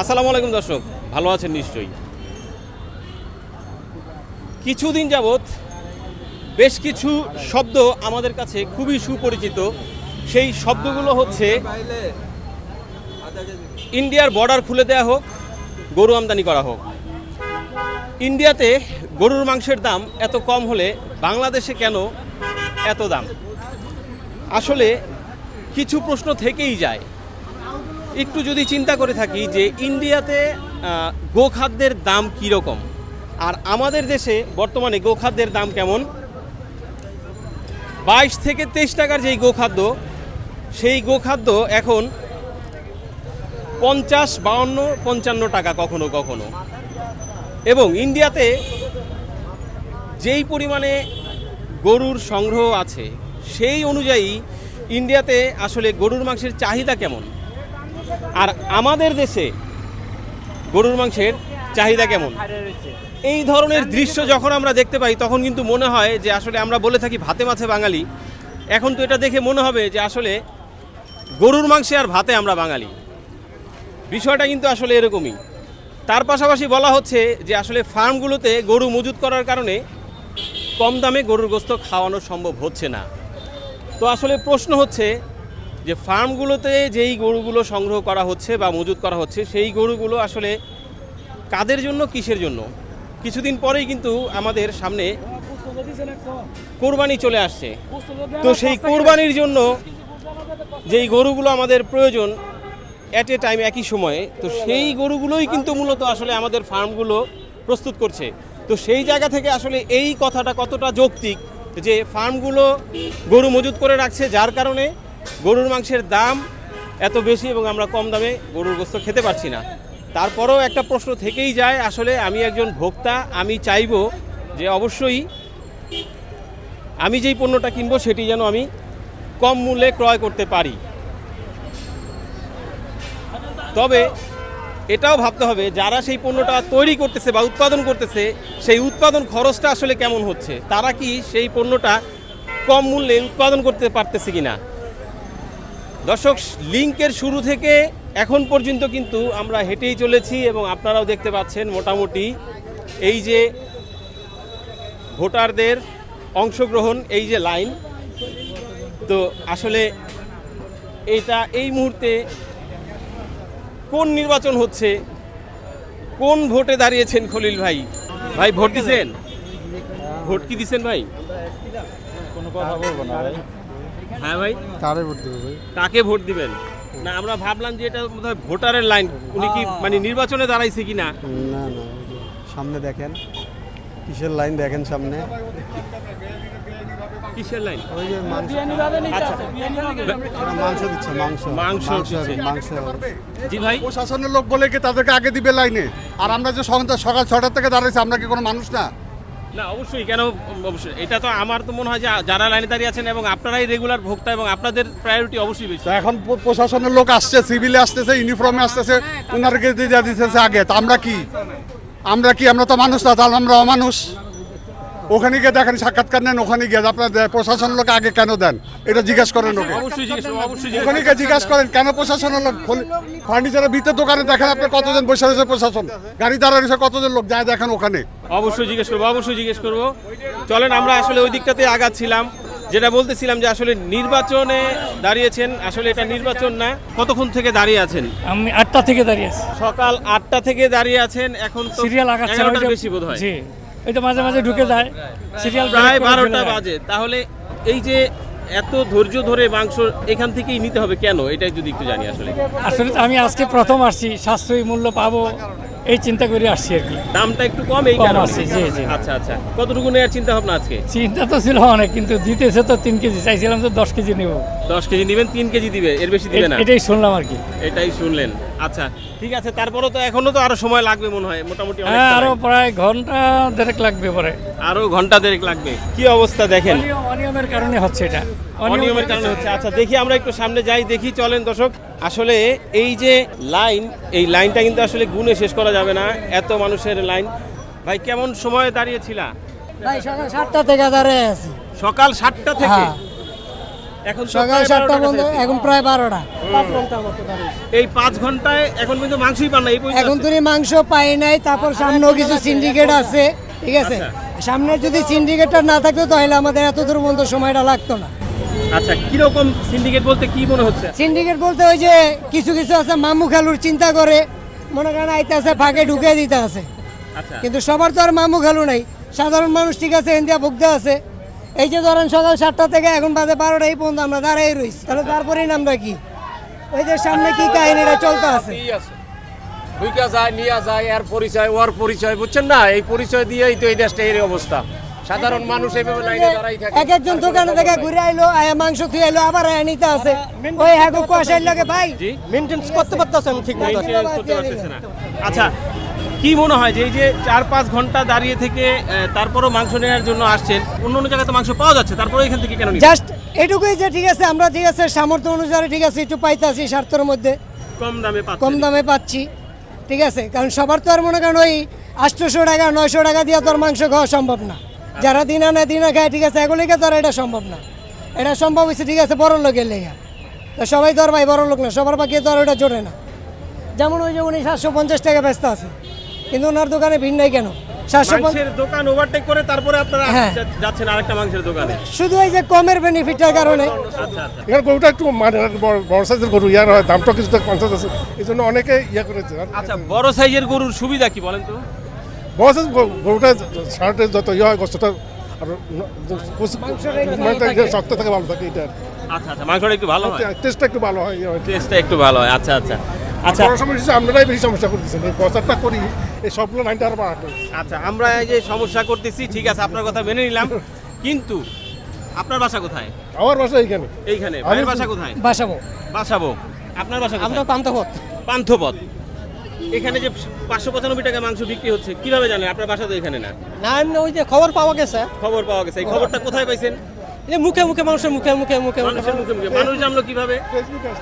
আসসালামু আলাইকুম দর্শক, ভালো আছেন নিশ্চয়ই। কিছুদিন যাবৎ বেশ কিছু শব্দ আমাদের কাছে খুবই সুপরিচিত। সেই শব্দগুলো হচ্ছে, ইন্ডিয়ার বর্ডার খুলে দেওয়া হোক, গরু আমদানি করা হোক। ইন্ডিয়াতে গরুর মাংসের দাম এত কম হলে বাংলাদেশে কেন এত দাম? আসলে কিছু প্রশ্ন থেকেই যায়। একটু যদি চিন্তা করে থাকি যে ইন্ডিয়াতে গোখাদ্যের দাম কীরকম? আর আমাদের দেশে বর্তমানে গোখাদ্যের দাম কেমন? বাইশ থেকে তেইশ টাকার যেই গোখাদ্য, সেই গোখাদ্য এখন পঞ্চাশ, বাউন্ন, পঞ্চান্ন টাকা কখনো কখনো। এবং ইন্ডিয়াতে যেই পরিমাণে গরুর সংগ্রহ আছে, সেই অনুযায়ী ইন্ডিয়াতে আসলে গরুর মাংসের চাহিদা কেমন? আর আমাদের দেশে গরুর মাংসের চাহিদা কেমন? এই ধরনের দৃশ্য যখন আমরা দেখতে পাই, তখন কিন্তু মনে হয় যে আসলে আমরা বলে থাকি ভাতে মাছে বাঙালি। এখন তো এটা দেখে মনে হবে যে আসলে গরুর মাংসে আর ভাতে আমরা বাঙালি। বিষয়টা কিন্তু আসলে এরকমই। তার পাশাপাশি বলা হচ্ছে যে আসলে ফার্মগুলোতে গরু মজুত করার কারণে কম দামে গরুর গোস্ত খাওয়ানো সম্ভব হচ্ছে না। তো আসলে প্রশ্ন হচ্ছে যে ফার্মগুলোতে যেই গরুগুলো সংগ্রহ করা হচ্ছে বা মজুত করা হচ্ছে, সেই গরুগুলো আসলে কাদের জন্য, কিসের জন্য? কিছুদিন পরেই কিন্তু আমাদের সামনে কোরবানি চলে আসছে। তো সেই কোরবানির জন্য যেই গরুগুলো আমাদের প্রয়োজন অ্যাট এ টাইম একই সময়ে, তো সেই গরুগুলোই কিন্তু মূলত আসলে আমাদের ফার্মগুলো প্রস্তুত করছে। তো সেই জায়গা থেকে আসলে এই কথাটা কতটা যৌক্তিক যে ফার্মগুলো গরু মজুত করে রাখছে, যার কারণে গরুর মাংসের দাম এত বেশি এবং আমরা কম দামে গরুর গোস্ত খেতে পারছি না। তারপরেও একটা প্রশ্ন থেকেই যায়, আসলে আমি একজন ভোক্তা, আমি চাইব যে অবশ্যই আমি যেই পণ্যটা কিনবো সেটি যেন আমি কম মূল্যে ক্রয় করতে পারি। তবে এটাও ভাবতে হবে, যারা সেই পণ্যটা তৈরি করতেছে বা উৎপাদন করতেছে, সেই উৎপাদন খরচটা আসলে কেমন হচ্ছে? তারা কি সেই পণ্যটা কম মূল্যে উৎপাদন করতে পারতেছে কিনা? দর্শক লিঙ্কের শুরু থেকে এখন পর্যন্ত কিন্তু আমরা হেঁটেই চলেছি এবং আপনারাও দেখতে পাচ্ছেন মোটামুটি এই যে ভোটারদের অংশগ্রহণ, এই যে লাইন। তো আসলে এটা এই মুহূর্তে কোন নির্বাচন হচ্ছে? কোন ভোটে দাঁড়িয়েছেন খলিল ভাই? ভাই, ভোট দিছেন? ভোট কি দিছেন ভাই? কোনো কথা বলব না ভাই। হ্যাঁ ভাই। কারে ভোট দেবো ভাই? কাকে ভোট দিবেন? না আমরা ভাবলাম যে এটা বোধহয় ভোটারের লাইন উনি কি মানে নির্বাচনে দাঁড়াইছে কি না? না না সামনে দেখেন। কিসের লাইন দেখেন সামনে? কিসের লাইন ওই যে মাংস। আচ্ছা। মাংস দিচ্ছে মাংস। মাংস মাংস জি ভাই। প্রশাসনের লোক বলে কি তাদেরকে আগে দিবে লাইনে আর আমরা যে সকাল ছটার থেকে দাঁড়িয়েছি আমরা কি কোনো মানুষ না? না অবশ্যই কেন অবশ্যই। এটা তো আমার তো মনে হয় যে যারা লাইনে দাঁড়িয়ে আছেন এবং আপনারাই রেগুলার ভোক্তা এবং আপনাদের প্রায়োরিটি অবশ্যই বেশি। এখন প্রশাসনের লোক আসছে সিভিলে আসতেছে ইউনিফর্মে আসতেছে ওনাদেরকে দিয়ে দিতেছে আগে তা আমরা কি? আমরা কি আমরা তো মানুষ না তাহলে আমরা অমানুষ? ওখানে গিয়ে দেখেন সাক্ষাৎকার নেন ওখানে গিয়ে আপনার প্রশাসনের লোক আগে কেন দেন? এটা জিজ্ঞেস করেন ওকে। অবশ্যই জিজ্ঞেস করব, অবশ্যই জিজ্ঞেস ওখানে গিয়ে জিজ্ঞাসা করেন কেন প্রশাসনের লোক? ফার্নিচারের ভিতরে দোকানে দেখেন আপনি কতজন বসে রয়েছে প্রশাসন? গাড়ি দাঁড়া রয়েছে কতজন লোক? যায় দেখেন ওখানে। অবশ্যই জিজ্ঞেস করব অবশ্যই জিজ্ঞেস করব। চলেন আমরা আসলে ওই দিকটাতে আগাচ্ছিলাম। যেটা বলতেছিলাম যে আসলে নির্বাচনে দাঁড়িয়েছেন আসলে এটা নির্বাচন না। কতক্ষণ থেকে দাঁড়িয়ে আছেন? আমি আটটা থেকে দাঁড়িয়ে আছি। সকাল আটটা থেকে দাঁড়িয়ে আছেন এখন তো সিরিয়াল আগাচ্ছে বেশি বোধ হয় এই তো মাঝে মাঝে ঢুকে যায় সিরিয়াল প্রায় বারোটা বাজে। তাহলে এই যে এত ধৈর্য ধরে মাংস এখান থেকেই নিতে হবে কেন? এটাই যদি একটু জানি আসলে। আসলে আমি আজকে প্রথম আসছি সাশ্রয়ী মূল্য পাবো। এই চিন্তা করে আসছি আর কি। দামটা একটু কম এই কারণে। আছে, জি, জি। আচ্ছা আচ্ছা। কতটুকু নেওয়ার চিন্তা ভাবনা আজকে? চিন্তা তো ছিল অনেক কিন্তু দিতেছে তো তিন কেজি। চাইছিলাম তো দশ কেজি নেব। দশ কেজি নেবেন তিন কেজি দিবে এর বেশি দিবে না। এটাই শুনলাম আর কি। এটাই শুনলেন। আচ্ছা ঠিক আছে তারপরও তো এখনও তো আরও সময় লাগবে মনে হয় মোটামুটি হ্যাঁ আরও প্রায় ঘণ্টা দেড়েক লাগবে পরে। আরও ঘণ্টা দেড়েক লাগবে। কি অবস্থা দেখেন? অনিয়ম- অনিয়মের কারণে হচ্ছে এটা। অনিয়মের কারণে হচ্ছে। আচ্ছা দেখি আমরা একটু সামনে যাই দেখি চলেন দর্শক। আসলে এই যে লাইন এই লাইনটা কিন্তু আসলে গুনে শেষ করা যাবে না এত মানুষের লাইন। ভাই কেমন সময় দাঁড়িয়েছিলা? ভাই সকাল সাতটা থেকে দাঁড়িয়ে আছি। সকাল সাতটা থেকে? হ্যাঁ। এখন সকাল সাতটা 12টা পর্যন্ত এখন প্রায় বারোটা। এই পাঁচ ঘন্টায় এখন কিন্তু মাংসই পান না এখন। তুমি মাংস পাই নাই তারপর সামনেও কিছু সিন্ডিকেট আছে ঠিক আছে? আচ্ছা। সামনে যদি সিন্ডিকেটটা না থাকতো তাহলে আমাদের এত দূর পর্যন্ত সময়টা লাগতো না। আচ্ছা কীরকম সিন্ডিকেট বলতে কি মনে হচ্ছে? সিন্ডিকেট বলতে ওই যে কিছু কিছু আছে মামু খালুর চিন্তা করে মনে করেন আইতে আছে ফাঁকে ঢুকে দিতে আছে। আচ্ছা। কিন্তু সবার তো আর মামু খালু নাই। সাধারণ মানুষ ঠিক আছে ইন্ডিয়া ভুগতে আছে। এই যে ধরেন সকাল সাতটা থেকে এখন বাজে বারোটা এই পর্যন্ত আমরা দাঁড়াই রয়েছি তাহলে তারপরেই নামটা কি? ওই যে সামনে কি কাহিনীটা চলতে আছে? ঢুকা যায় নিয়ে যায় এর পরিচয় ওর পরিচয় বুঝছেন না? এই পরিচয় দিয়েই তো এই দেশটা এই অবস্থা। সাধারণ মানুষ এইভাবে লাইনে দাঁড়াই থাকে। এক একজন দোকানে থেকে ঘুরে আইলো আয়া মাংস তুই আইলো আবার আয়া নিতে আছে ওই কুয়াশার লাগে ভাই মেনটেন্স করতে পারতেছেন ঠিক না। আচ্ছা কি মনে হয় যে এই যে চার পাঁচ ঘণ্টা দাঁড়িয়ে থেকে তারপরও মাংস নেওয়ার জন্য আসছেন অন্য অন্য জায়গায় তো মাংস পাওয়া যাচ্ছে তারপরে এখান থেকে কেন জাস্ট এটুকুই যে ঠিক আছে আমরা ঠিক আছে সামর্থ্য অনুসারে ঠিক আছে একটু পাইতাছি স্বার্থের মধ্যে। কম দামে কম দামে পাচ্ছি ঠিক আছে। কারণ সবার তো আর মনে করেন ওই আটশোশো টাকা নয়শো টাকা দিয়ে তো আর মাংস খাওয়া সম্ভব না। যারা দিনা না দিনা খায় ঠিক আছে এগুলিকে তো আর এটা সম্ভব না। এটা সম্ভব হয়েছে ঠিক আছে বড় লোকের লেগে। তো সবাই তো আর ভাই বড় লোক না সবার বাকি তো আর ওটা জোরে না। যেমন ওই যে উনি সাতশো পঞ্চাশ টাকা ব্যস্ত আছে কিন্তু ওনার দোকানে ভিড় নাই কেন? সাতশো দোকান ওভারটেক করে তারপরে আপনারা হ্যাঁ। যাচ্ছেন আরেকটা মাংসের দোকানে? শুধু এই যে কমের কারণে। আচ্ছা আচ্ছা। এখানে গরুটা একটু মানে বড়- বড় সাইজের গরু ইয়ার হয় দামটা কিছুটা কনসাস আছে এই জন্য অনেকে ইয়া করেছে। আচ্ছা বড় সাইজের গরুর সুবিধা কি বলেন তো? সাইজ গরুটা শার্টের যত ইয়ে হয় গোস্তটা আর শক্ত থাকে ভালো থাকে এটা আচ্ছা আচ্ছা মাংসটা একটু ভালো হয়? টেস্টটা একটু ভালো হয় ইয়ে টেস্টটা একটু ভালো হয় আচ্ছা আচ্ছা। আচ্ছা। সমস্যা আপনারাই বেশি সমস্যা করতেছেন এই প্রচারটা করি এই সবগুলো লাইনটা আর বাড়াতে আচ্ছা আমরা এই যে সমস্যা করতেছি ঠিক আছে আপনার কথা মেনে নিলাম। কিন্তু আপনার বাসা কোথায়? আমার বাসা এইখানে। এইখানে। ভাইয়ের বাসা কোথায়? বাসাবো বাসাবো আপনার বাসা আমরা পান্থপথ। পান্থপথ। এখানে যে পাঁচশো পঁচানব্বই টাকা মাংস বিক্রি হচ্ছে কীভাবে জানেন? আপনার বাসা তো এখানে না। না এমনি ওই যে খবর পাওয়া গেছে। খবর পাওয়া গেছে। এই খবরটা কোথায় পাইছেন? এই মুখে মুখে মানুষের মুখে মুখে মুখে মানুষের মুখে মুখে। মানুষ জানলো কীভাবে?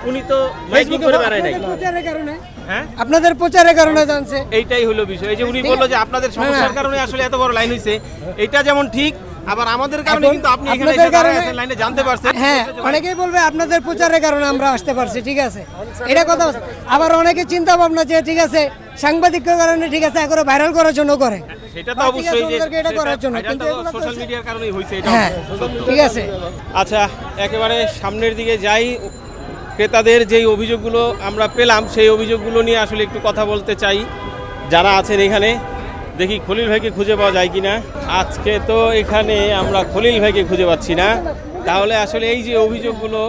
উনি তো মাইকিং করে বেড়ায় নাই। প্রচারের কারণে। হ্যাঁ? আপনাদের প্রচারের কারণে জানছে। এইটাই হলো বিষয়। এই যে উনি বলল যে আপনাদের সমস্যার কারণে আসলে এত বড় লাইন হয়েছে এটা যেমন ঠিক আবার আমাদের কারণে কিন্তু আপনি এখানে এসে দাঁড়ায় লাইনে জানতে পারছেন। হ্যাঁ অনেকেই বলবে আপনাদের প্রচারের কারণে আমরা আসতে পারছি ঠিক আছে। এটা কথা আবার অনেকে চিন্তা ভাবনা যে ঠিক আছে সাংবাদিকের কারণে ঠিক আছে ভাইরাল করার জন্য করে। সেটা তো অবশ্যই যে এটা করার জন্য, কিন্তু সোশ্যাল মিডিয়ার কারণেই হয়েছে এটা হ্যাঁ ঠিক আছে। আচ্ছা একেবারে সামনের দিকে যাই। ক্রেতাদের যেই অভিযোগগুলো আমরা পেলাম সেই অভিযোগগুলো নিয়ে আসলে একটু কথা বলতে চাই। যারা আছেন এখানে দেখি খলিল ভাইকে খুঁজে পাওয়া যায় কিনা। আজকে তো এখানে আমরা খলিল ভাইকে খুঁজে পাচ্ছি না। তাহলে আসলে এই যে অভিযোগগুলো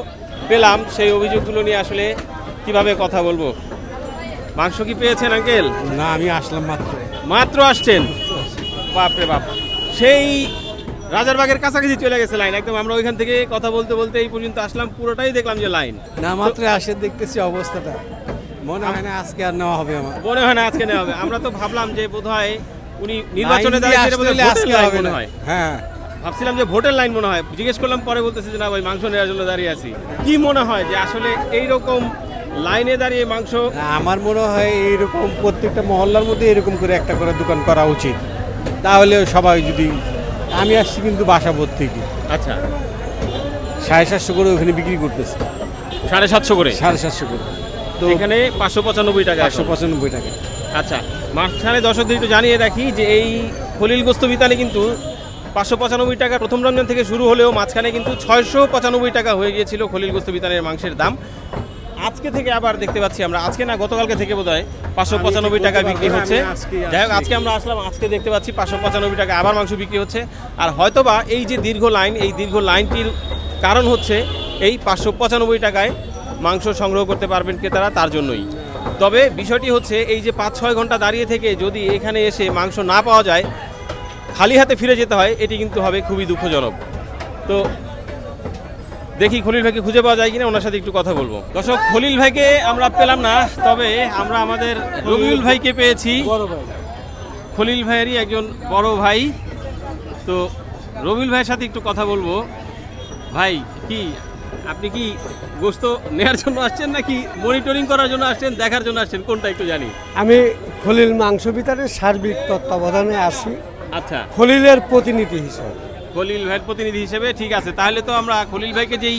পেলাম সেই অভিযোগগুলো নিয়ে আসলে কীভাবে কথা বলব? মাংস কি পেয়েছেন আঙ্কেল? না আমি আসলাম মাত্র। মাত্র আসছেন? বাপরে বাপ। সেই রাজারবাগের কাছাকাছি চলে গেছে লাইন। একদম আমরা ওইখান থেকে কথা বলতে বলতে এই পর্যন্ত আসলাম পুরোটাই দেখলাম যে লাইন। না মাত্র আসে দেখতেছি অবস্থাটা। মনে হয় না আজকে আর নেওয়া হবে আমার। মনে হয় না আজকে নেওয়া হবে। আমরা তো ভাবলাম যে বোধহয় উনি নির্বাচনে দাঁড়িয়ে আজকে হবে মনে হয়। হ্যাঁ। ভাবছিলাম যে ভোটের লাইন মনে হয়। জিজ্ঞেস করলাম পরে বলতেছে যে না ভাই মাংস নেওয়ার জন্য দাঁড়িয়ে আছি। কি মনে হয় যে আসলে এই রকম লাইনে দাঁড়িয়ে মাংস আমার মনে হয় এইরকম প্রত্যেকটা মহল্লার মধ্যে এরকম করে একটা করে দোকান করা উচিত। তাহলে সবাই যদি আমি আসছি কিন্তু বাসা বাসাবোধ থেকে। আচ্ছা। সাড়ে সাতশো করে ওখানে বিক্রি করতেছে। সাড়ে সাতশো করে? সাড়ে সাতশো করে। তো এখানে পাঁচশো পঁচানব্বই টাকা একশো পঁচানব্বই টাকা। আচ্ছা মাঝখানে দর্শকদের একটু জানিয়ে রাখি যে এই খলিল গোস্ত বিতানে কিন্তু পাঁচশো পঁচানব্বই টাকা প্রথম রমজান থেকে শুরু হলেও মাঝখানে কিন্তু ছয়শো পঁচানব্বই টাকা হয়ে গিয়েছিল খলিল গোস্ত বিতানের মাংসের দাম। আজকে থেকে আবার দেখতে পাচ্ছি আমরা আজকে না গতকালকে থেকে বোধ হয় পাঁচশো পঁচানব্বই টাকা বিক্রি হচ্ছে। যাই হোক আজকে আমরা আসলাম আজকে দেখতে পাচ্ছি পাঁচশো পঁচানব্বই টাকা আবার মাংস বিক্রি হচ্ছে। আর হয়তোবা এই যে দীর্ঘ লাইন এই দীর্ঘ লাইনটির কারণ হচ্ছে এই পাঁচশো পঁচানব্বই টাকায় মাংস সংগ্রহ করতে পারবেন ক্রেতারা তার জন্যই। তবে বিষয়টি হচ্ছে এই যে পাঁচ ছয় ঘণ্টা দাঁড়িয়ে থেকে যদি এখানে এসে মাংস না পাওয়া যায় খালি হাতে ফিরে যেতে হয় এটি কিন্তু হবে খুবই দুঃখজনক। তো দেখি খলিল ভাইকে খুঁজে পাওয়া যায় কিনা ওনার সাথে একটু কথা বলব। দর্শক খলিল ভাইকে আমরা পেলাম না তবে আমরা আমাদের রবিউল ভাইকে পেয়েছি। খলিল ভাইয়েরই একজন বড় ভাই। তো রবিউল ভাইয়ের সাথে একটু কথা বলব। ভাই কি আপনি কি গোস্ত নেওয়ার জন্য আসছেন নাকি মনিটরিং করার জন্য আসছেন দেখার জন্য আসছেন? কোনটা একটু জানি। আমি খলিল মাংস বিতারের সার্বিক তত্ত্বাবধানে আছি। আচ্ছা। খলিলের প্রতিনিধি হিসেবে। খলিল ভাইয়ের প্রতিনিধি হিসেবে ঠিক আছে। তাহলে তো আমরা খলিল ভাইকে যেই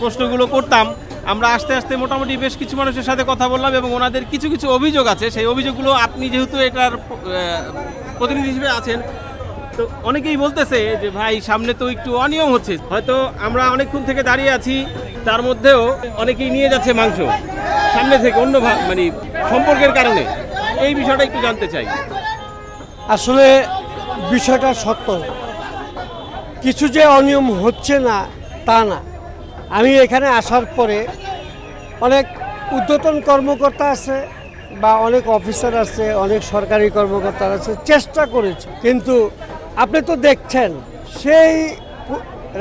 প্রশ্নগুলো করতাম আমরা আস্তে আস্তে মোটামুটি বেশ কিছু মানুষের সাথে কথা বললাম এবং ওনাদের কিছু কিছু অভিযোগ আছে। সেই অভিযোগগুলো আপনি যেহেতু এটার প্রতিনিধি হিসেবে আছেন তো অনেকেই বলতেছে যে, ভাই, সামনে তো একটু অনিয়ম হচ্ছে। হয়তো আমরা অনেকক্ষণ থেকে দাঁড়িয়ে আছি, তার মধ্যেও অনেকেই নিয়ে যাচ্ছে মাংস। সামনে থেকে অন্য মানে সম্পর্কের কারণে। এই বিষয়টা একটু জানতে চাই। আসলে বিষয়টা সত্য। কিছু যে অনিয়ম হচ্ছে না, তা না। আমি এখানে আসার পরে অনেক উদ্যতন কর্মকর্তা আছে বা অনেক অফিসার আছে, অনেক সরকারি কর্মকর্তা আছে, চেষ্টা করেছে। কিন্তু আপনি তো দেখছেন সেই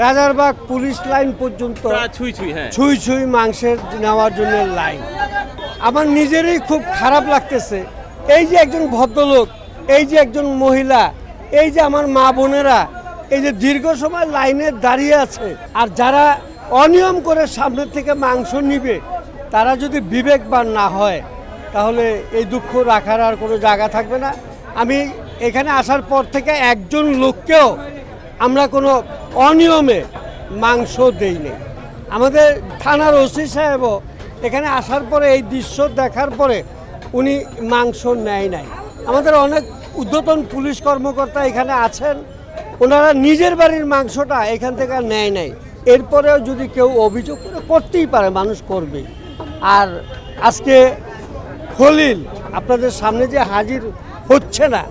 রাজারবাগ পুলিশ লাইন পর্যন্ত প্রায় ছুঁই ছুঁই হ্যাঁ। ছুঁই ছুঁই মাংসের নেওয়ার জন্য লাইন। আমার নিজেরই খুব খারাপ লাগতেছে এই যে একজন ভদ্রলোক এই যে একজন মহিলা এই যে আমার মা বোনেরা এই যে দীর্ঘ সময় লাইনে দাঁড়িয়ে আছে আর যারা অনিয়ম করে সামনের থেকে মাংস নিবে তারা যদি বিবেকবান না হয় তাহলে এই দুঃখ রাখার আর কোনো জায়গা থাকবে না। আমি এখানে আসার পর থেকে একজন লোককেও আমরা কোনো অনিয়মে মাংস দেইনি। আমাদের থানার ওসি সাহেবও এখানে আসার পরে এই দৃশ্য দেখার পরে উনি মাংস নেয় নাই। আমাদের অনেক ঊর্ধ্বতন পুলিশ কর্মকর্তা এখানে আছেন, ওনারা নিজের বাড়ির মাংসটা এখান থেকে নেয় নাই। এরপরেও যদি কেউ অভিযোগ করে করতেই পারে, মানুষ করবে। আর আজকে খলিল আপনাদের সামনে যে হাজির হচ্ছে না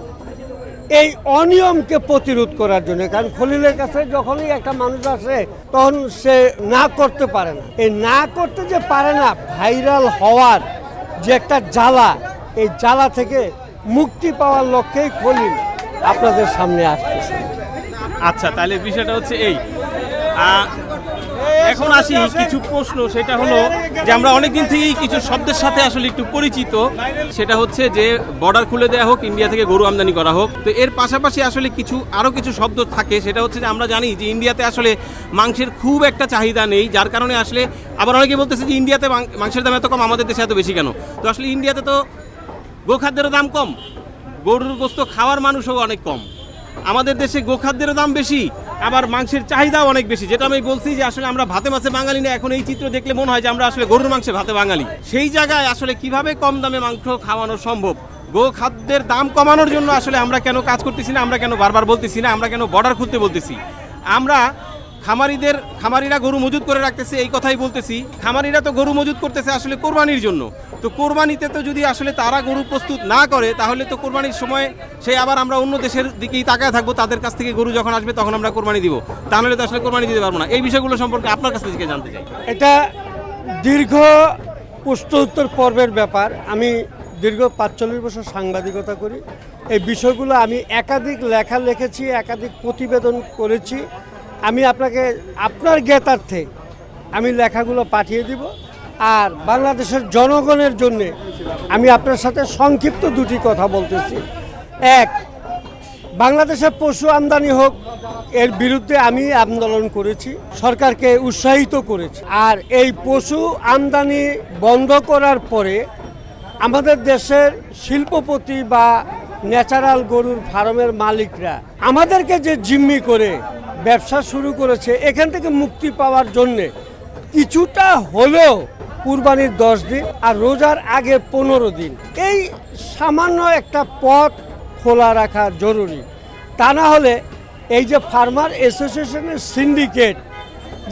এই অনিয়মকে প্রতিরোধ করার জন্য, কারণ খলিলের কাছে যখনই একটা মানুষ আসে, তখন সে না করতে পারে না। এই না করতে যে পারে না, ভাইরাল হওয়ার যে একটা জ্বালা, এই জ্বালা থেকে মুক্তি পাওয়ার লক্ষ্যেই খলিল আপনাদের সামনে আসতেছে আচ্ছা তাহলে বিষয়টা হচ্ছে এই। এখন আসি, কিছু প্রশ্ন, সেটা হলো যে আমরা অনেকদিন থেকেই কিছু শব্দের সাথে আসলে একটু পরিচিত। সেটা হচ্ছে যে বর্ডার খুলে দেওয়া হোক, ইন্ডিয়া থেকে গরু আমদানি করা হোক। তো এর পাশাপাশি আসলে কিছু আরও কিছু শব্দ থাকে, সেটা হচ্ছে যে আমরা জানি যে ইন্ডিয়াতে আসলে মাংসের খুব একটা চাহিদা নেই, যার কারণে আসলে আবার অনেকে বলতেছে যে ইন্ডিয়াতে মাংসের দাম এত কম, আমাদের দেশে এত বেশি কেন? তো আসলে ইন্ডিয়াতে তো গোখাদ্যেরও দাম কম, গরুর গোস্ত খাওয়ার মানুষও অনেক কম। আমাদের দেশে গোখাদ্যেরও দাম বেশি, আবার মাংসের চাহিদাও অনেক বেশি। যেটা আমি বলছি যে আসলে আমরা ভাতে মাছে বাঙালি না, এখন এই চিত্র দেখলে মনে হয় যে আমরা আসলে গরুর মাংসে ভাতে বাঙালি। সেই জায়গায় আসলে কীভাবে কম দামে মাংস খাওয়ানো সম্ভব? গোখাদ্যের দাম কমানোর জন্য আসলে আমরা কেন কাজ করতেছি না, আমরা কেন বারবার বলতেছি না, আমরা কেন বর্ডার খুলতে বলতেছি? আমরা খামারিদের, খামারিরা গরু মজুত করে রাখতেছে, এই কথাই বলতেছি। খামারিরা তো গরু মজুত করতেছে আসলে কোরবানির জন্য। তো কোরবানিতে তো যদি আসলে তারা গরু প্রস্তুত না করে, তাহলে তো কোরবানির সময় সেই আবার আমরা অন্য দেশের দিকেই তাকায় থাকব, তাদের কাছ থেকে গরু যখন আসবে তখন আমরা কোরবানি দিব। তাহলে তো আসলে কোরবানি দিতে পারব না। এই বিষয়গুলো সম্পর্কে আপনার কাছ থেকে জানতে চাই। এটা দীর্ঘ প্রশ্ন উত্তর পর্বের ব্যাপার। আমি দীর্ঘ পাঁচচল্লিশ বছর সাংবাদিকতা করি। এই বিষয়গুলো আমি একাধিক লেখা লিখেছি, একাধিক প্রতিবেদন করেছি। আমি আপনাকে আপনার জ্ঞাতার্থে আমি লেখাগুলো পাঠিয়ে দিব। আর বাংলাদেশের জনগণের জন্য আমি আপনার সাথে সংক্ষিপ্ত দুটি কথা বলতেছি। এক, বাংলাদেশে পশু আমদানি হোক, এর বিরুদ্ধে আমি আন্দোলন করেছি, সরকারকে উৎসাহিত করেছি। আর এই পশু আমদানি বন্ধ করার পরে আমাদের দেশের শিল্পপতি বা ন্যাচারাল গরুর ফার্মের মালিকরা আমাদেরকে যে জিম্মি করে ব্যবসা শুরু করেছে, এখান থেকে মুক্তি পাওয়ার জন্যে কিছুটা হলেও কুরবানির দশ দিন আর রোজার আগে পনেরো দিন। এই সামান্য একটা পথ খোলা রাখা জরুরি। তা না হলে এই যে ফার্মার অ্যাসোসিয়েশনের সিন্ডিকেট,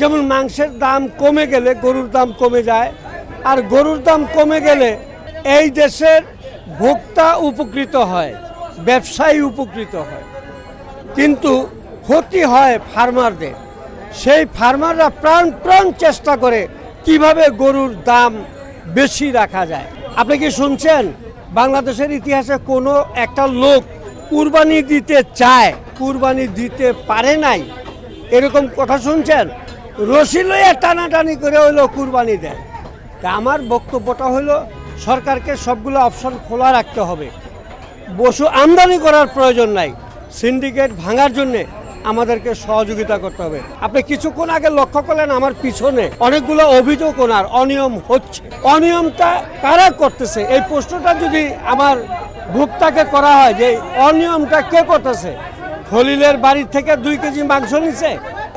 যেমন মাংসের দাম কমে গেলে গরুর দাম কমে যায়, আর গরুর দাম কমে গেলে এই দেশের ভোক্তা উপকৃত হয়, ব্যবসায়ী উপকৃত হয়। কিন্তু ক্ষতি হয় ফার্মারদের সেই ফার্মাররা প্রাণ প্রাণ চেষ্টা করে কীভাবে গরুর দাম বেশি রাখা যায়। আপনি কি শুনছেন? বাংলাদেশের ইতিহাসে কোনো একটা লোক কুরবানি দিতে চায়, কুরবানি দিতে পারে নাই। এরকম কথা শুনছেন? রশি লইয়া টানাটানি করে হইল কুরবানি দেয়। তা আমার বক্তব্যটা হলো, সরকারকে সবগুলো অপশন খোলা রাখতে হবে। বসু আমদানি করার প্রয়োজন নাই। সিন্ডিকেট ভাঙার জন্য আমাদেরকে সহযোগিতা করতে হবে। আপনি কিছুক্ষণ আগে লক্ষ্য করলেন আমার পিছনে অনেকগুলো অভিযোগ ওনার, অনিয়ম হচ্ছে। অনিয়মটা কারা করতেছে? এই প্রশ্নটা যদি আমার ভোক্তাকে করা হয় যে অনিয়মটা কে করতেছে? খলিলের বাড়ি থেকে দুই কেজি মাংস নিছে?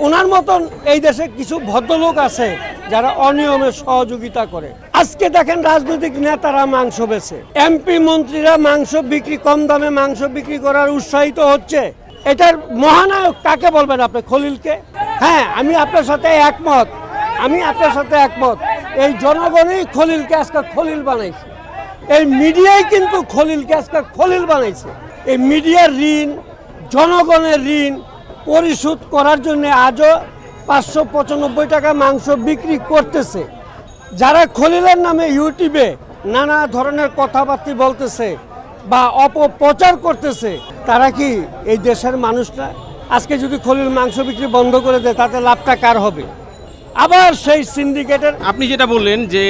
ওনার মতন এই দেশে কিছু ভদ্রলোক আছে যারা অনিয়মে সহযোগিতা করে। আজকে দেখেন রাজনৈতিক নেতারা মাংস বেছে। এমপি মন্ত্রীরা মাংস বিক্রি, কম দামে মাংস বিক্রি করার উৎসাহিত হচ্ছে। এটার মহানায়ক কাকে বলবেন আপনি, খলিলকে? হ্যাঁ আমি আপনার সাথে একমত। আমি আপনার সাথে একমত। এই জনগণই খলিলকে আজকে খলিল বানাইছে। এই মিডিয়াই কিন্তু খলিলকে আজকে খলিল বানাইছে। এই মিডিয়ার ঋণ, জনগণের ঋণ পরিশোধ করার জন্য আজও পাঁচশো পঁচানব্বই টাকা মাংস বিক্রি করতেছে। যারা খলিলের নামে ইউটিউবে নানা ধরনের কথাবার্তা বলতেছে বা অপপ্রচার করতেছে, তারা কি এই দেশের মানুষরা? আজকে যদি খলিল মাংস বিক্রি বন্ধ করে দেয়, তাতে লাভটা কার হবে? আবার সেই সিন্ডিকেটের আপনি যেটা বললেন যে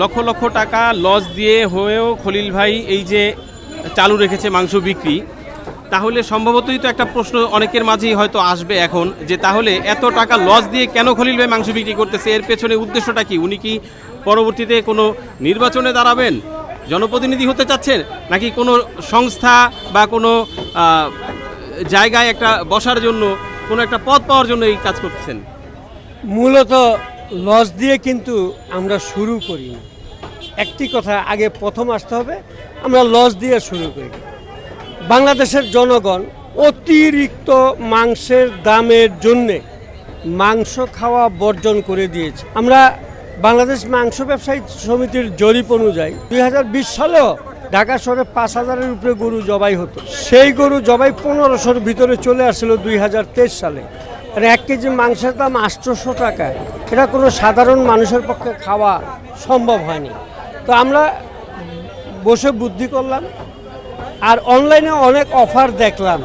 লক্ষ লক্ষ টাকা লস দিয়ে হয়েও খলিল ভাই এই যে চালু রেখেছে মাংস বিক্রি, তাহলে সম্ভবতই তো একটা প্রশ্ন অনেকের মাঝেই হয়তো আসবে এখন, যে তাহলে এত টাকা লস দিয়ে কেন খলিল ভাই মাংস বিক্রি করতেছে? এর পেছনে উদ্দেশ্যটা কি? উনি কি পরবর্তীতে কোনো নির্বাচনে দাঁড়াবেন? জনপ্রতিনিধি হতে চাচ্ছেন? নাকি কোনো সংস্থা বা কোনো জায়গায় একটা বসার জন্য, কোনো একটা পদ পাওয়ার জন্য এই কাজ করতেছেন? মূলত লস দিয়ে কিন্তু আমরা শুরু করি না। একটি কথা, আগে প্রথম আসতে হবে, আমরা লস দিয়ে শুরু করি। বাংলাদেশের জনগণ অতিরিক্ত মাংসের দামের জন্যে মাংস খাওয়া বর্জন করে দিয়েছে। আমরা বাংলাদেশ মাংস ব্যবসায়ী সমিতির জরিপ অনুযায়ী দুই হাজার বিশ সালেও ঢাকা শহরে পাঁচ হাজারের উপরে গরু জবাই হতো। সেই গরু জবাই পনেরোশোর ভিতরে চলে আসছিল দুই হাজার তেইশ সালে। আর এক কেজি মাংসের দাম আটশোশো টাকা এটা কোনো সাধারণ মানুষের পক্ষে খাওয়া সম্ভব হয়নি। তো আমরা বসে বুদ্ধি করলাম আর অনলাইনে অনেক অফার দেখলাম।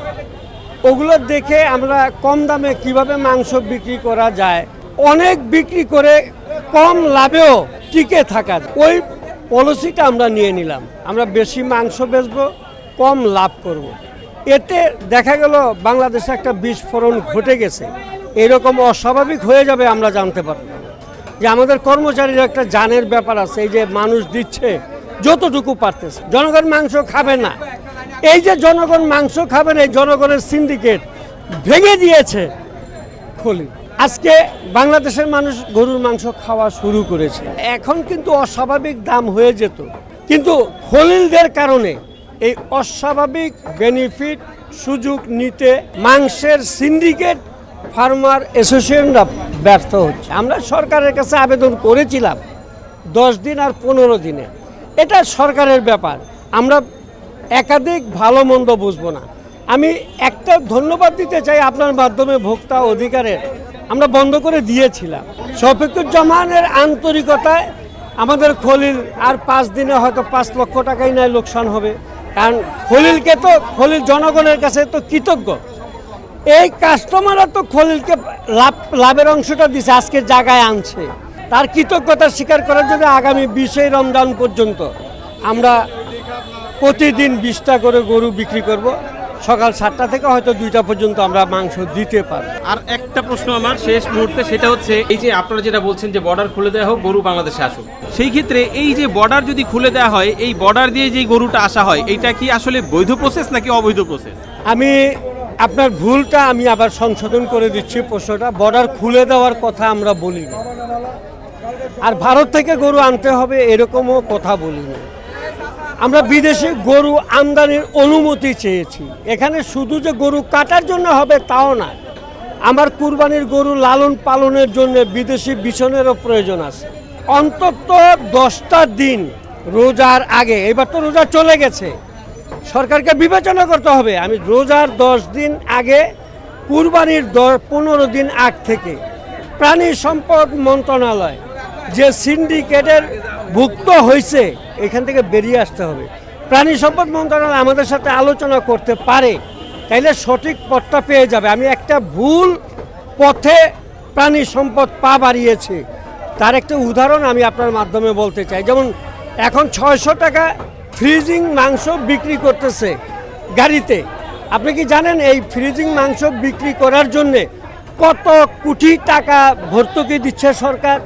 ওগুলো দেখে আমরা কম দামে কীভাবে মাংস বিক্রি করা যায়, অনেক বিক্রি করে কম লাভেও টিকে থাকা ওই পলিসিটা আমরা নিয়ে নিলাম। আমরা বেশি মাংস বেচবো, কম লাভ করব। এতে দেখা গেল বাংলাদেশে একটা বিস্ফোরণ ঘটে গেছে। এরকম অস্বাভাবিক হয়ে যাবে আমরা জানতে পারলাম যে আমাদের কর্মচারীর একটা জানের ব্যাপার আছে, এই যে মানুষ দিচ্ছে, যতটুকু পারতেছে। জনগণ মাংস খাবে না। এই যে জনগণ মাংস খাবে না, এই জনগণের সিন্ডিকেট ভেঙে দিয়েছে খলি আজকে বাংলাদেশের মানুষ গরুর মাংস খাওয়া শুরু করেছে। এখন কিন্তু অস্বাভাবিক দাম হয়ে যেত। কিন্তু খলিলদের কারণে এই অস্বাভাবিক বেনিফিট সুযোগ নিতে মাংসের সিন্ডিকেট ফার্মার অ্যাসোসিয়েশনরা ব্যর্থ হচ্ছে। আমরা সরকারের কাছে আবেদন করেছিলাম দশ দিন আর পনেরো দিনে। এটা সরকারের ব্যাপার। আমরা একাধিক ভালো মন্দ বুঝব না। আমি একটা ধন্যবাদ দিতে চাই আপনার মাধ্যমে ভোক্তা অধিকারের। আমরা বন্ধ করে দিয়েছিলাম। শফিকুজ্জামানের আন্তরিকতায় আমাদের খলিল আর পাঁচ দিনে হয়তো পাঁচ লক্ষ টাকাই নাই লোকসান হবে। কারণ খলিলকে তো, খলিল জনগণের কাছে তো কৃতজ্ঞ। এই কাস্টমাররা তো খলিলকে লাভ, লাভের অংশটা দিছে, আজকে জায়গায় আনছে। তার কৃতজ্ঞতা স্বীকার করার জন্য আগামী বিশে রমজান পর্যন্ত আমরা প্রতিদিন বিশটা করে গরু বিক্রি করব। সকাল সাতটা থেকে হয়তো দুইটা পর্যন্ত আমরা মাংস দিতে পারব। আর একটা প্রশ্ন আমার শেষ মুহূর্তে, সেটা হচ্ছে এই যে আপনারা যেটা বলছেন যে বর্ডার খুলে দেওয়া হোক, গরু বাংলাদেশে আসুক। সেই ক্ষেত্রে এই যে বর্ডার যদি খুলে দেওয়া হয়, এই বর্ডার দিয়ে যে গরুটা আসা হয়, এটা কি আসলে বৈধ প্রসেস নাকি অবৈধ প্রসেস আমি আপনার ভুলটা আমি আবার সংশোধন করে দিচ্ছি প্রশ্নটা। বর্ডার খুলে দেওয়ার কথা আমরা বলি না আর ভারত থেকে গরু আনতে হবে এরকমও কথা বলি না আমরা বিদেশে গরু আমদানির অনুমতি চেয়েছি। এখানে শুধু যে গরু কাটার জন্য হবে তাও না আমার কুরবানির গরু লালন পালনের জন্য বিদেশি বিছনেরও প্রয়োজন আছে। অন্তত দশটা দিন রোজার আগে, এবার তো রোজা চলে গেছে। সরকারকে বিবেচনা করতে হবে, আমি রোজার দশ দিন আগে, কুরবানির দশ, পনেরো দিন আগ থেকে। প্রাণী সম্পদ মন্ত্রণালয় যে সিন্ডিকেটের ভুক্ত হয়েছে, এখান থেকে বেরিয়ে আসতে হবে। প্রাণী সম্পদ মন্ত্রণালয় আমাদের সাথে আলোচনা করতে পারে। তাইলে সঠিক পথটা পেয়ে যাবে। আমি একটা ভুল পথে প্রাণী সম্পদ পা বাড়িয়েছে। তার একটা উদাহরণ আমি আপনার মাধ্যমে বলতে চাই। যেমন এখন ছয়শো টাকা ফ্রিজিং মাংস বিক্রি করতেছে গাড়িতে। আপনি কি জানেন এই ফ্রিজিং মাংস বিক্রি করার জন্যে কত কোটি টাকা ভর্তুকি দিচ্ছে সরকার?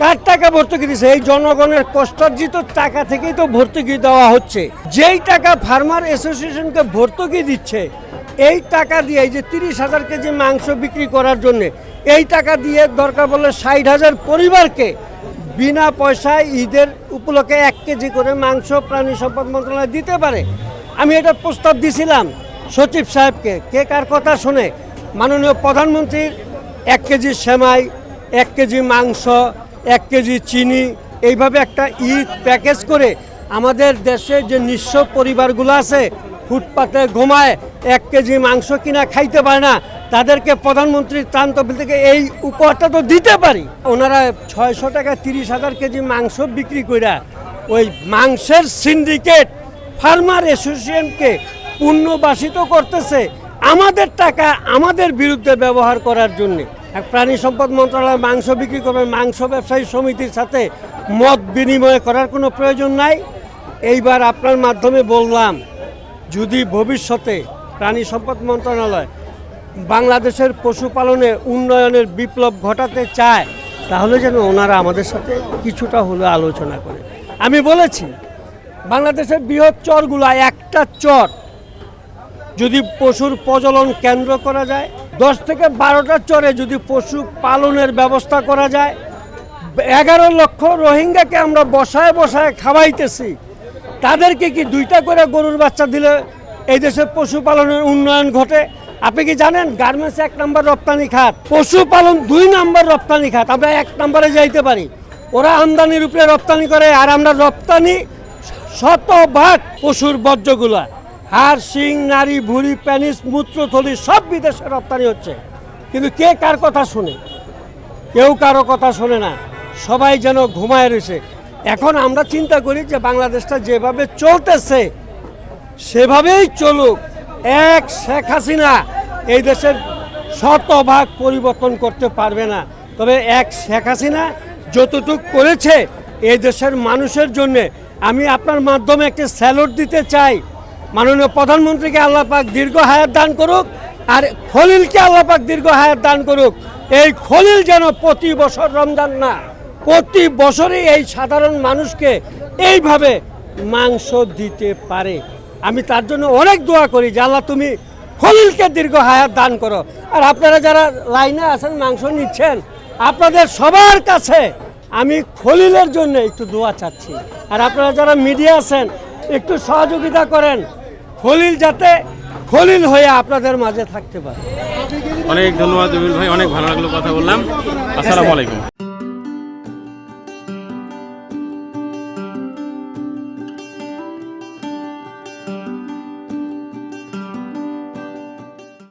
কার টাকা ভর্তুকি দিচ্ছে? এই জনগণের কষ্টার্জিত টাকা থেকেই তো ভর্তুকি দেওয়া হচ্ছে। যেই টাকা ফার্মার অ্যাসোসিয়েশনকে ভর্তুকি দিচ্ছে এই টাকা দিয়ে, এই যে তিরিশ হাজার কেজি মাংস বিক্রি করার জন্যে, এই টাকা দিয়ে দরকার বললে ষাট হাজার পরিবারকে বিনা পয়সায় ঈদের উপলক্ষে এক কেজি করে মাংস প্রাণী সম্পদ মন্ত্রণালয় দিতে পারে। আমি এটা প্রস্তাব দিছিলাম সচিব সাহেবকে। কে কার কথা শুনে? মাননীয় প্রধানমন্ত্রীর এক কেজি সেমাই, এক কেজি মাংস, এক কেজি চিনি, এইভাবে একটা ঈদ প্যাকেজ করে আমাদের দেশে যে নিঃস্ব পরিবারগুলো আছে ফুটপাতে ঘুমায়, এক কেজি মাংস কিনা খাইতে পারে না, তাদেরকে প্রধানমন্ত্রীর ত্রাণ তহবিল থেকে এই উপহারটা তো দিতে পারি। ওনারা ছয়শো টাকা তিরিশ হাজার কেজি মাংস বিক্রি কইরা ওই মাংসের সিন্ডিকেট ফার্মার অ্যাসোসিয়েশনকে পুনর্বাসিত করতেছে আমাদের টাকা আমাদের বিরুদ্ধে ব্যবহার করার জন্য। প্রাণী সম্পদ মন্ত্রণালয় মাংস বিক্রি করবে, মাংস ব্যবসায়ী সমিতির সাথে মত বিনিময় করার কোনো প্রয়োজন নাই। এইবার আপনার মাধ্যমে বললাম যদি ভবিষ্যতে প্রাণী সম্পদ মন্ত্রণালয় বাংলাদেশের পশুপালনে উন্নয়নের বিপ্লব ঘটাতে চায়, তাহলে যেন ওনারা আমাদের সাথে কিছুটা হলেও আলোচনা করে। আমি বলেছি, বাংলাদেশের বৃহৎ চরগুলা একটা চর। যদি পশুর প্রজনন কেন্দ্র করা যায়, দশ থেকে বারোটা চরে যদি পশু পালনের ব্যবস্থা করা যায়, এগারো লক্ষ রোহিঙ্গাকে আমরা বসায় বসায় খাওয়াইতেছি। তাদেরকে কি দুইটা করে গরুর বাচ্চা দিলে এই দেশে পশুপালনের উন্নয়ন ঘটে? আপনি কি জানেন গার্মেন্টস এক নম্বর রপ্তানি খাত, পশুপালন দুই নম্বর রপ্তানি খাত? আমরা এক নম্বরে যাইতে পারি। ওরা আমদানির উপরে রপ্তানি করে আর আমরা রপ্তানি শতভাগ পশুর বর্জ্যগুলা। হাড়, শিং নারী ভুঁড়ি, প্যানিস মূত্রথলি সব বিদেশে রপ্তানি হচ্ছে। কিন্তু কে কার কথা শুনে? কেউ কারও কথা শোনে না। সবাই যেন ঘুমায় রয়েছে। এখন আমরা চিন্তা করি যে বাংলাদেশটা যেভাবে চলতেছে, সেভাবেই চলুক। এক শেখ হাসিনা এই দেশের শতভাগ পরিবর্তন করতে পারবে না। তবে এক শেখ হাসিনা যতটুক করেছে এই দেশের মানুষের জন্য, আমি আপনার মাধ্যমে একটি স্যালুট দিতে চাই। মাননীয় প্রধানমন্ত্রীকে আল্লাহ পাক দীর্ঘ হায়াত দান করুক আর খলিলকে আল্লাহ পাক দীর্ঘ হায়াত দান করুক। এই খলিল যেন প্রতি বছর রমজান না প্রতি বছরই এই সাধারণ মানুষকে এইভাবে মাংস দিতে পারে। আমি তার জন্য অনেক দোয়া করি, যে আল্লাহ তুমি খলিলকে দীর্ঘ হায়াত দান করো। আর আপনারা যারা লাইনে আছেন, মাংস নিচ্ছেন, আপনাদের সবার কাছে আমি খলিলের জন্য একটু দোয়া চাচ্ছি। আর আপনারা যারা মিডিয়া আছেন, একটু সহযোগিতা করেন। খলিল যাতে খলিল হয়ে আপনাদের মাঝে থাকতে পারে। অনেক ধন্যবাদ ভাই, অনেক ভালো লাগল কথা বললাম। আসসালামু আলাইকুম।